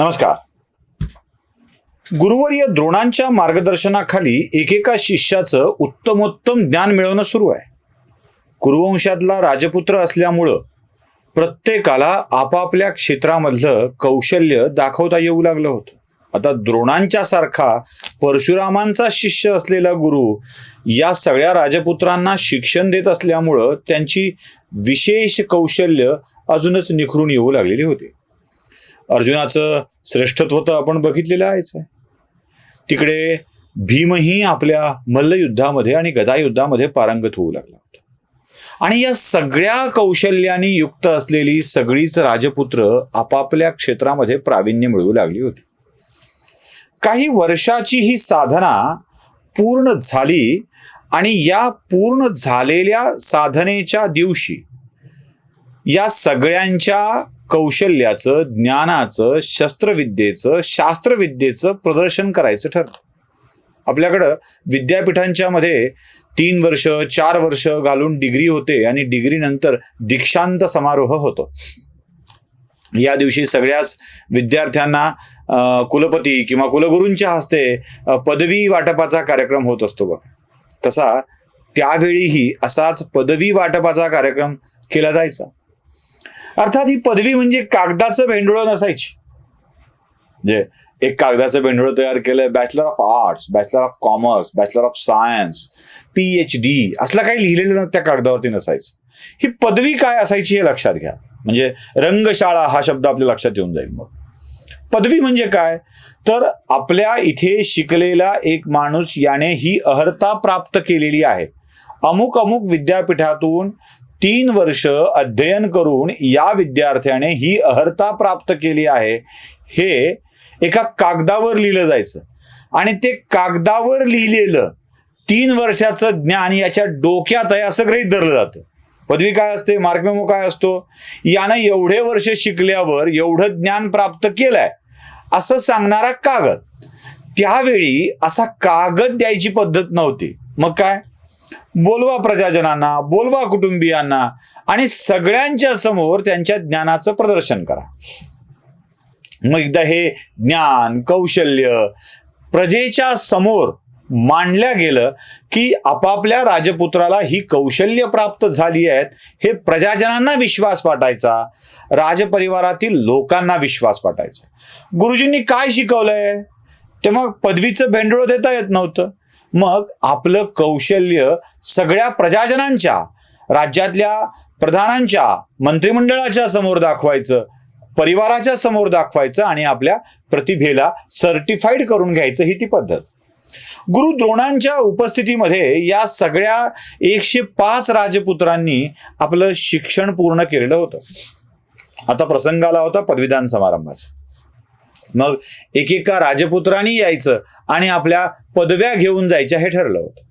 नमस्कार. गुरुवर्य द्रोणांच्या मार्गदर्शनाखाली एकेका शिष्याचं उत्तमोत्तम ज्ञान मिळवणं सुरू आहे. कुरुवंशातला राजपुत्र असल्यामुळं प्रत्येकाला आपापल्या क्षेत्रामधलं कौशल्य दाखवता येऊ लागलं होतं. आता द्रोणांच्या सारखा परशुरामांचा शिष्य असलेला गुरु या सगळ्या राजपुत्रांना शिक्षण देत असल्यामुळं त्यांची विशेष कौशल्य अजूनच निखरून येऊ लागलेली होती. अर्जुनाचं श्रेष्ठत्व तर आपण बघितलेलं आहेच आहे. तिकडे भीमही आपल्या मल्लयुद्धामध्ये आणि गदायुद्धामध्ये पारंगत होऊ लागला होता. आणि या सगळ्या कौशल्याने युक्त असलेली सगळीच राजपुत्र आपापल्या क्षेत्रामध्ये प्रावीण्य मिळवू लागली होती. काही वर्षाची ही साधना पूर्ण झाली आणि या पूर्ण झालेल्या साधनेच्या दिवशी या सगळ्यांच्या कौशल्याचं ज्ञानाचं शस्त्रविद्येचं शास्त्रविद्येचं प्रदर्शन करायचं ठरलं. आपल्याकडं विद्यापीठांच्या मध्ये तीन वर्ष चार वर्ष घालून डिग्री होते आणि डिग्री नंतर दीक्षांत समारोह होतो. या दिवशी सगळ्याच विद्यार्थ्यांना कुलपती किंवा कुलगुरूंच्या हस्ते पदवी वाटपाचा कार्यक्रम होत असतो बघ. तसा त्यावेळीही असाच पदवी वाटपाचा कार्यक्रम केला जायचा. अर्थात ही पदवी म्हणजे कागदाचं भेंडोळं नसायची. जे एक कागदाचं भेंडोळं तयार केलंय bachelor of arts bachelor of commerce bachelor of science P H D असलं काही लिहिलेलं त्या कागदावरती नसायचं. ही पदवी काय असायची हे लक्षात घ्या. म्हणजे रंगशाळा हा शब्द आपल्या लक्षात येऊन जाईल मग. पदवी म्हणजे काय? तर आपल्या इथे शिकलेला एक माणूस याने ही अर्हता प्राप्त केलेली आहे. अमुक अमुक विद्यापीठातून तीन वर्ष अध्ययन करून या विद्यार्थ्याने ही अर्हता प्राप्त केली आहे. हे एका कागदावर लिहिलं जायचं. आणि ते कागदावर लिहिलेलं तीन वर्षाचं ज्ञान याच्या डोक्यात आहे असं गृहीत धरलं जातं. पदवी काय असते? मार्गमेमो काय असतो? यानं एवढे वर्ष शिकल्यावर एवढं ज्ञान प्राप्त केलंय. असं सांगणारा कागद. त्यावेळी असा कागद द्यायची पद्धत नव्हती. मग काय? बोलवा प्रजाजनांना बोलवा कुटुंबियांना आणि सगळ्यांच्या समोर त्यांच्या ज्ञानाचं प्रदर्शन करा. मग एकदा हे ज्ञान कौशल्य प्रजेच्या समोर मांडल्या गेलं की आपापल्या राजपुत्राला ही कौशल्य प्राप्त झाली आहेत हे प्रजाजनांना विश्वास वाटायचा राजपरिवारातील लोकांना विश्वास वाटायचा. गुरुजींनी काय शिकवलंय? ते मग पदवीचं भेंडोळ देता येत नव्हतं. मग आपलं कौशल्य सगळ्या प्रजाजनांच्या राज्यातल्या प्रधानांच्या मंत्रिमंडळाच्या समोर दाखवायचं परिवाराच्या समोर दाखवायचं आणि आपल्या प्रतिभेला सर्टिफाईड करून घ्यायचं ही ती पद्धत. गुरु द्रोणांच्या उपस्थितीमध्ये या सगळ्या एकशे पाच राजपुत्रांनी आपलं शिक्षण पूर्ण केलेलं होतं. आता प्रसंग आला होता पदवीदान समारंभाचा. मग एकेका राजपुत्रांनी यायचं आणि आपल्या पदव्या घेऊन जायच्या हे ठरलं होतं.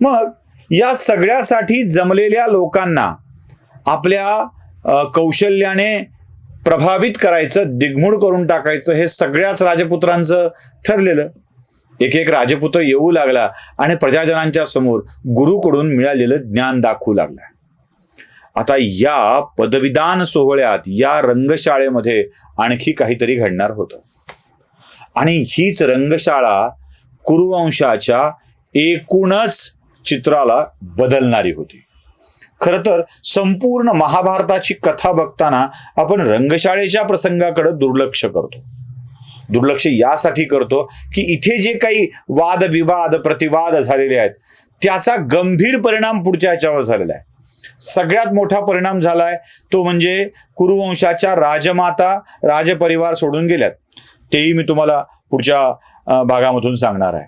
मग या सगळ्यासाठी जमलेल्या लोकांना आपल्या कौशल्याने प्रभावित करायचं दिग्मूढ करून टाकायचं हे सगळ्याच राजपुत्रांचं ठरलेलं. एक एक राजपुत्र येऊ लागला आणि प्रजाजनांच्या समोर गुरुकडून मिळालेलं ज्ञान दाखवू लागला. आता या पदविदान सोहळ्यात या रंगशाळेमध्ये आणखी काहीतरी घडणार होतं. आणि हीच रंगशाळा कुरुवंशाच्या एकूणच चित्राला बदलणारी होती. खर तर संपूर्ण महाभारताची कथा बघताना आपण रंगशाळेच्या प्रसंगाकडे दुर्लक्ष करतो. दुर्लक्ष यासाठी करतो की इथे जे काही वादविवाद प्रतिवाद झालेले आहेत त्याचा गंभीर परिणाम पुढच्या याच्यावर झालेला आहे. सगळ्यात मोठा परिणाम झालाय तो म्हणजे कुरुवंशाच्या राजमाता राजपरिवार सोडून गेल्यात. तेही मी तुम्हाला पुढच्या भागामधून सांगणार आहे.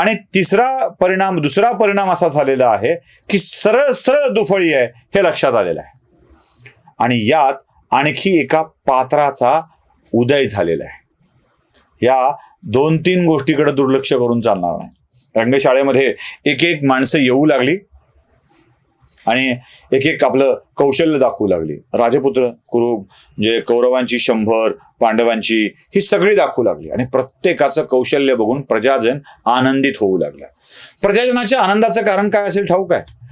आणि तिसरा परिणाम दुसरा परिणाम असा झालेला आहे की सरळ सरळ दुफळी आहे हे लक्षात आलेलं आहे. आणि यात आणखी एका पात्राचा उदय झालेला आहे. या दोन तीन गोष्टीकडे दुर्लक्ष करून चालणार नाही. रंगशाळेमध्ये एक एक माणसं येऊ लागली. आणि एक एक आपलं कौशल्य दाखवू लागली. राजपुत्र कुरु म्हणजे कौरवांची शंभर पांडवांची ही सगळी दाखवू लागली. आणि प्रत्येकाचं कौशल्य बघून प्रजाजन आनंदित होऊ लागला. प्रजाजनाच्या आनंदाचं कारण काय असेल ठाऊक आहे?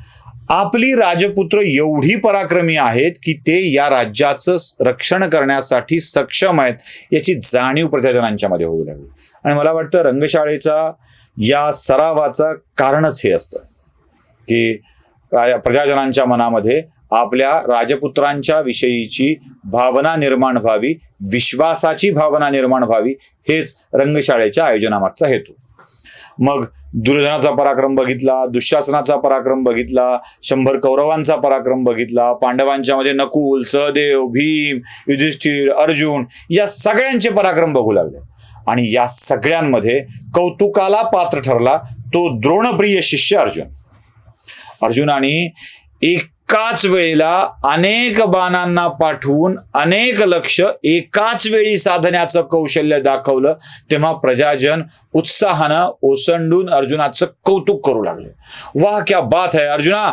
आपली राजपुत्र एवढी पराक्रमी आहेत की ते या राज्याचं रक्षण करण्यासाठी सक्षम आहेत याची जाणीव प्रजाजनांच्या मध्ये होऊ लागली. आणि मला वाटतं रंगशाळेचा या सरावाचा कारणच हे असतं. की प्रजाजनांच्या मनामध्ये आपल्या राजपुत्रांच्या विषयीची भावना निर्माण व्हावी विश्वासाची भावना निर्माण व्हावी हेच रंगशाळेच्या आयोजनामागचा हेतू. मग दुर्योधनाचा पराक्रम बघितला दुःशासनाचा पराक्रम बघितला शंभर कौरवांचा पराक्रम बघितला पांडवांच्या मध्ये नकुल सहदेव भीम युधिष्ठिर अर्जुन या सगळ्यांचे पराक्रम बघू लागले. आणि या सगळ्यांमध्ये कौतुकाला पात्र ठरला तो द्रोणप्रिय शिष्य अर्जुन. अर्जुनाने एकाच वेळेला अनेक बाणांना पाठवून अनेक लक्ष एकाच वेळी साधण्याचं कौशल्य दाखवलं तेव्हा प्रजाजन उत्साहानं ओसंडून अर्जुनाचं कौतुक करू लागले. वाह क्या बात है! अर्जुना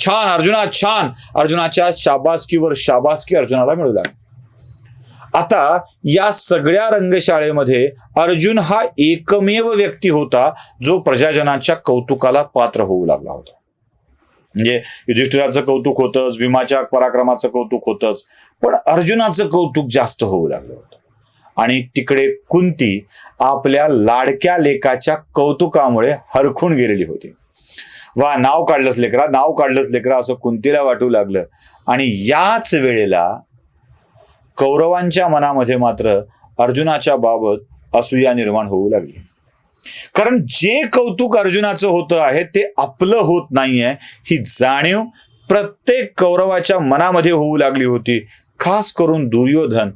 छान अर्जुना छान! अर्जुनाच्या शाबासकीवर शाबासकी अर्जुनाला मिळू लागली. आता या सगळ्या रंगशाळेमध्ये अर्जुन हा एकमेव व्यक्ती होता जो प्रजाजनाच्या कौतुकाला पात्र होऊ लागला होता. म्हणजे युधिष्ठिराचं कौतुक होतंच भीमाच्या पराक्रमाचं कौतुक होतंच पण अर्जुनाचं कौतुक जास्त होऊ लागलं होतं. आणि तिकडे कुंती आपल्या लाडक्या लेकाच्या कौतुकामुळे हरखून गेलेली होती. वा नाव काढलंच लेकरा नाव काढलंच लेकरा असं कुंतीला वाटू लागलं. आणि याच वेळेला कौरवांच्या मनामध्ये मात्र अर्जुनाच्या बाबत असूया निर्माण होऊ लागली. कारण जे कौतुक अर्जुनाचं होतं आहे ते आपलं होत नाहीये. ही जाणीव प्रत्येक कौरवाच्या मनामध्ये होऊ लागली होती खास करून दुर्योधन.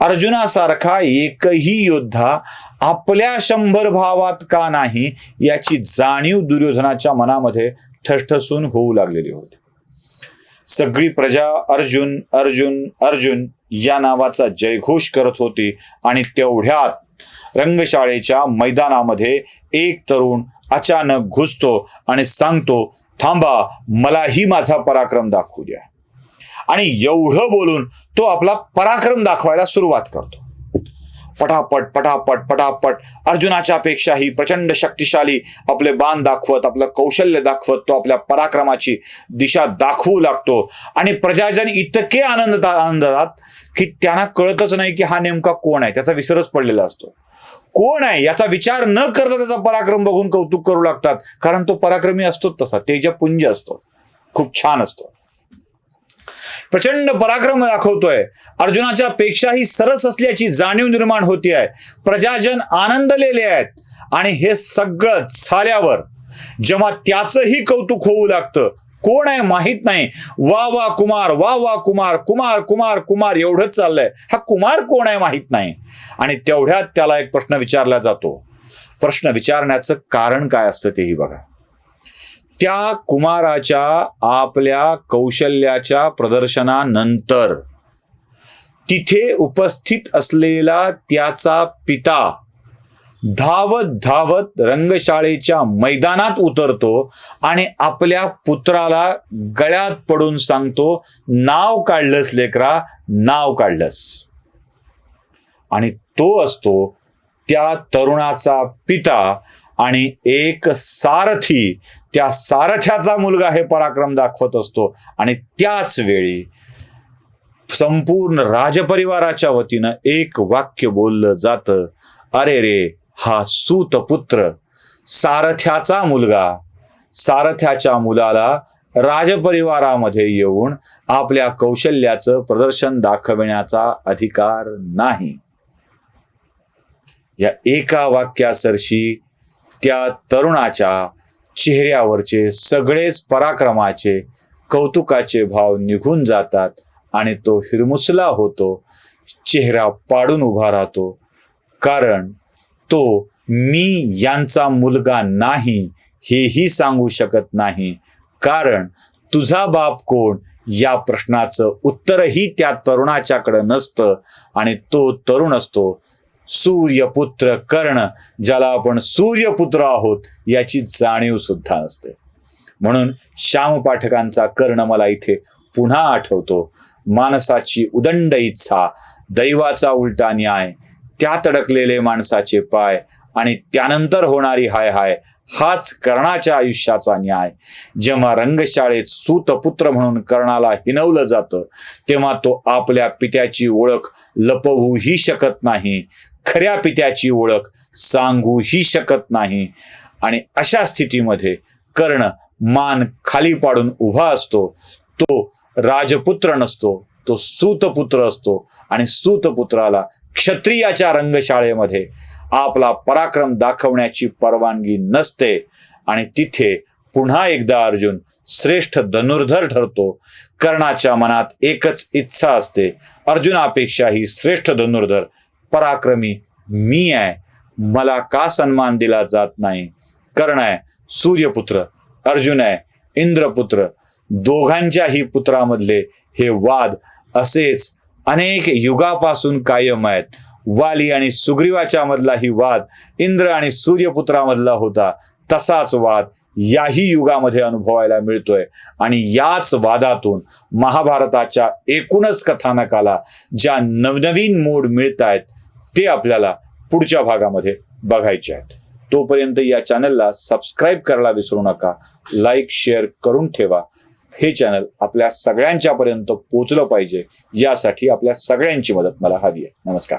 अर्जुनासारखा एकही योद्धा आपल्या शंभर भावात का नाही याची जाणीव दुर्योधनाच्या मनामध्ये ठसठसून होऊ लागलेली होती. सगळी प्रजा अर्जुन अर्जुन अर्जुन या नावाचा जयघोष करत होती आणि तेवढ्यात रंगशाळेच्या मैदानामध्ये एक तरुण अचानक घुसतो आणि सांगतो थांबा मलाही माझा पराक्रम दाखवू द्या. आणि एवढं बोलून तो आपला पराक्रम दाखवायला सुरुवात करतो. पटापट पटापट पटापट अर्जुनाच्या पेक्षाही प्रचंड शक्तिशाली आपले बाण दाखवत आपलं कौशल्य दाखवत तो आपल्या पराक्रमाची दिशा दाखवू लागतो. आणि प्रजाजन इतके आनंद आनंदात की त्यांना कळतच नाही की हा नेमका कोण आहे त्याचा विसरच पडलेला असतो. कोण आहे याचा विचार न करता त्याचा पराक्रम बघून कौतुक करू लागतात. कारण तो पराक्रमी असतो तसा तेजपुंज असतो. खूप छान असतो. प्रचंड पराक्रम दाखवतोय. अर्जुनाच्या पेक्षाही सरस असल्याची जाणीव निर्माण होती आहे. प्रजाजन आनंदलेले आहेत. आणि हे सगळं झाल्यावर जेव्हा त्याचंही कौतुक होऊ लागतं कोण आहे माहीत नाही. वा वा कुमार वा वा कुमार कुमार कुमार कुमार एवढंच चाललंय. हा कुमार कोण आहे माहीत नाही. आणि तेवढ्यात त्याला एक प्रश्न विचारला जातो. प्रश्न विचारण्याचं कारण काय असतं तेही बघा. त्या कुमाराच्या आपल्या कौशल्याच्या प्रदर्शनानंतर तिथे उपस्थित असलेला त्याचा पिता धावत धावत रंगशाळेच्या मैदानात उतरतो आणि आपल्या पुत्राला गळ्यात पडून सांगतो नाव काढलंस लेकरा नाव काढलंस. आणि तो असतो त्या तरुणाचा पिता आणि एक सारथी. त्या सारथ्याचा मुलगा हे पराक्रम दाखवत असतो आणि त्याच वेळी संपूर्ण राजपरिवाराच्या वतीनं एक वाक्य बोललं जातं. अरे रे हा सूतपुत्र सारथ्याचा मुलगा. सारथ्याच्या मुलाला राजपरिवारामध्ये येऊन आपल्या कौशल्याचं प्रदर्शन दाखविण्याचा अधिकार नाही. या एका वाक्यासरशी त्या तरुणाच्या चेहऱ्यावरचे सगळेच पराक्रमाचे कौतुकाचे भाव निघून जातात आणि तो हिरमुसला होतो चेहरा पाडून उभा राहतो. कारण तो मी यांचा मुलगा नाही हेही सांगू शकत नाही. कारण तुझा बाप कोण? या प्रश्नाचं उत्तरही त्या तरुणाच्याकडं नसतं आणि तो तरुण असतो. सूर्यपुत्र कर्ण ज्याला आपण सूर्यपुत्र आहोत याची जाणीव सुद्धा नसते. म्हणून श्याम पाठकांचा कर्ण मला इथे पुन्हा आठवतो. माणसाची उदंड इच्छा दैवाचा उलटा न्याय त्यात अडकलेले माणसाचे पाय आणि त्यानंतर होणारी हाय हाय हाच कर्णाच्या आयुष्याचा न्याय. जेव्हा रंगशाळेत सूतपुत्र म्हणून कर्णाला हिनवलं जातं तेव्हा तो आपल्या पित्याची ओळख लपवूही शकत नाही खऱ्या पित्याची ओळख सांगूही शकत नाही. आणि अशा स्थितीमध्ये कर्ण मान खाली पाडून उभा असतो. तो राजपुत्र नसतो तो सूतपुत्र असतो आणि सूतपुत्राला क्षत्रियाच्या रंगशाळेमध्ये आपला पराक्रम दाखवण्याची परवानगी नसते आणि तिथे पुन्हा एकदा अर्जुन श्रेष्ठ धनुर्धर ठरतो. कर्णाच्या मनात एकच इच्छा असते. अर्जुनापेक्षाही श्रेष्ठ धनुर्धर पराक्रमी मी आहे. मला का सन्मान दिला जात नाही? कर्ण आहे सूर्यपुत्र अर्जुन आहे इंद्रपुत्र. दोघांच्याही पुत्रामधले हे वाद असेच अनेक युगापासून कायम आहेत. वाली आणि सुग्रीवाच्या मधलाही वाद इंद्र आणि सूर्यपुत्रामधला होता. तसाच वाद याही युगामध्ये अनुभवायला मिळतोय. आणि याच वादातून महाभारताच्या एकूणच कथानकाला ज्या नवनवीन मोड मिळत आहेत ते आपल्याला पुढच्या भागामध्ये बघायचे आहेत. तोपर्यंत या चॅनलला सबस्क्राईब करायला विसरू नका. लाईक शेअर करून ठेवा. हे चॅनल आपल्या सगळ्यांच्यापर्यंत पोचलं पाहिजे यासाठी आपल्या सगळ्यांची मदत मला हवी आहे. नमस्कार.